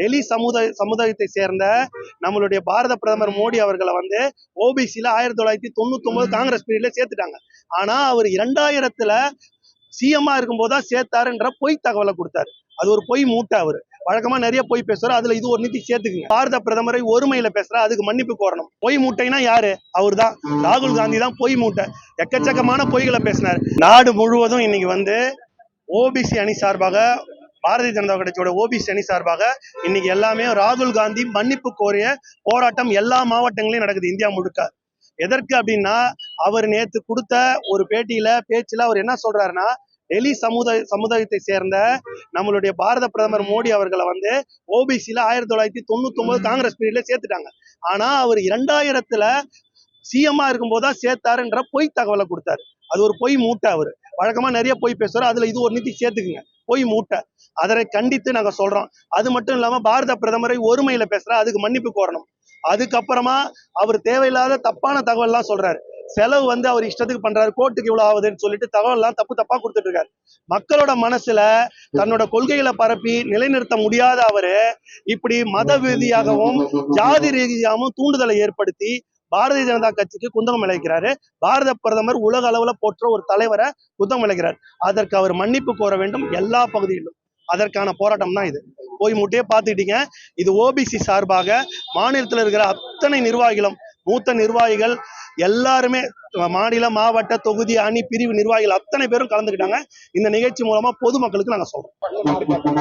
டெல்லி சமுதாய சமுதாயத்தை சேர்ந்த நம்மளுடைய பாரத பிரதமர் மோடி அவர்களை வந்து ஓபிசில ஆயிரத்தி தொள்ளாயிரத்தி தொண்ணூத்தி ஒன்பது காங்கிரஸ் பீரியட்ல சேர்த்துட்டாங்க. ஆனா அவர் இரண்டாயிரத்துல சிஎம்ஆ இருக்கும்போது தான் சேர்த்தாருன்ற பொய் தகவலை கொடுத்தாரு. அது ஒரு பொய் மூட்டை அவர். வழக்கமா நிறைய பொய் பேசுறாரு அதுல இது ஒரு நிதி சேர்த்துக்குங்க. பாரத பிரதமரை ஒருமையில பேசுறா அதுக்கு மன்னிப்பு கோரணும். பொய் மூட்டைனா யாரு? அவர்தான் ராகுல் காந்தி தான் பொய் மூட்டை. எக்கச்சக்கமான பொய்களை பேசினார். நாடு முழுவதும் இன்னைக்கு வந்து ஓபிசி அணி சார்பாக பாரதிய ஜனதா கட்சியோட ஓபிசி அணி சார்பாக இன்னைக்கு எல்லாமே ராகுல் காந்தி மன்னிப்பு கோரிய போராட்டம் எல்லா மாவட்டங்களையும் நடக்குது இந்தியா முழுக்க. எதற்கு அப்படின்னா அவர் நேத்து கொடுத்த ஒரு பேட்டியில பேச்சுல அவர் என்ன சொல்றாருன்னா டெல்லி சமுதாய சமுதாயத்தை சேர்ந்த நம்மளுடைய பாரத பிரதமர் மோடி அவர்களை வந்து ஓபிசியில ஆயிரத்தி தொள்ளாயிரத்தி தொண்ணூத்தி ஒன்பது காங்கிரஸ் பீரியட்ல சேர்த்துட்டாங்க. ஆனா அவர் இரண்டாயிரத்துல சிஎம்மா இருக்கும்போது தான் சேர்த்தாருன்ற பொய் தகவலை கொடுத்தாரு. அது ஒரு பொய் மூட்டை அவர். வழக்கமா நிறைய பொய் பேசுறாரு அதுல இது ஒரு நிதி சேர்த்துக்குங்க. பொய் மூட்டை. அதனை கண்டித்து நாங்க சொல்றோம். அது மட்டும் இல்லாம பாரத பிரதமரை ஒருமையில பேசுறா அதுக்கு மன்னிப்பு கோரணும். அதுக்கப்புறமா அவர் தேவையில்லாத தப்பான தகவல்லாம் சொல்றாரு. செலவு வந்து அவர் இஷ்டத்துக்கு பண்றாரு கோர்ட்டுக்கு இவ்வளவு ஆகுதுன்னு சொல்லிட்டு தகவல் எல்லாம் தப்பு தப்பா கொடுத்துட்டு இருக்காரு மக்களோட மனசுல தன்னோட கொள்கைகளை பரப்பி நிலைநிறுத்த முடியாத அவரு இப்படி மத ரீதியாகவும் ஜாதி ரீதியாகவும் தூண்டுதலை ஏற்படுத்தி பாரதிய ஜனதா கட்சிக்கு குந்தகம் விளைக்கிறாரு பாரத பிரதமர் உலக அளவுல போற்ற ஒரு தலைவரை குந்தகம் விளைக்கிறார் அதற்கு அவர் மன்னிப்பு கோர வேண்டும் எல்லா பகுதியிலும். அதற்கான போராட்டம் தான் இது. போய் முட்டையே பார்த்துக்கிட்டீங்க. இது ஓபிசி சார்பாக மாநிலத்தில் இருக்கிற அத்தனை நிர்வாகிகளும் மூத்த நிர்வாகிகள் எல்லாருமே மாநில மாவட்ட தொகுதி அணி பிரிவு நிர்வாகிகள் அத்தனை பேரும் கலந்துக்கிட்டாங்க. இந்த நிகழ்ச்சி மூலமா பொதுமக்களுக்கு நாங்க சொல்றோம்.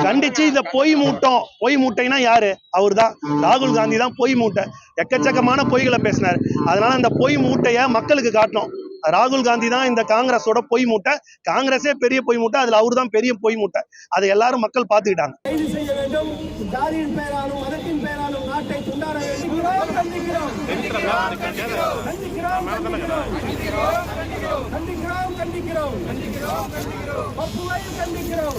கண்டிச்சு இந்த பொய் மூட்டம். பொய் மூட்டைனா யாரு? அவர்தான். ராகுல் காந்தி தான் பொய் மூட்டை. எக்கச்சக்கமான பொய்களை பேசினார். அதனால அந்த பொய் மூட்டைய மக்களுக்கு காட்டணும். ராகுல் காந்தி தான் இந்த காங்கிரஸோட பொய் மூட்டை. காங்கிரஸே பெரிய பொய் மூட்டை. அதுல அவரு தான் பெரிய பொய் மூட்டை. அதை எல்லாரும் மக்கள் பார்த்துக்கிட்டாங்க. வேண்டும். ஜாதியின் பெயராலும் மதத்தின் பெயராலும் நாட்டை துண்டாட வேண்டும். கண்டிக்கிறோம். கண்டிக்கிறோம். கண்டிக்கிறோம். கண்டிக்கிறோம். கண்டிக்கிறோம். கண்டிக்கிறோம். கண்டிக்கிறோம். கண்டிக்கிறோம்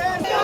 கண்டிக்கிறோம்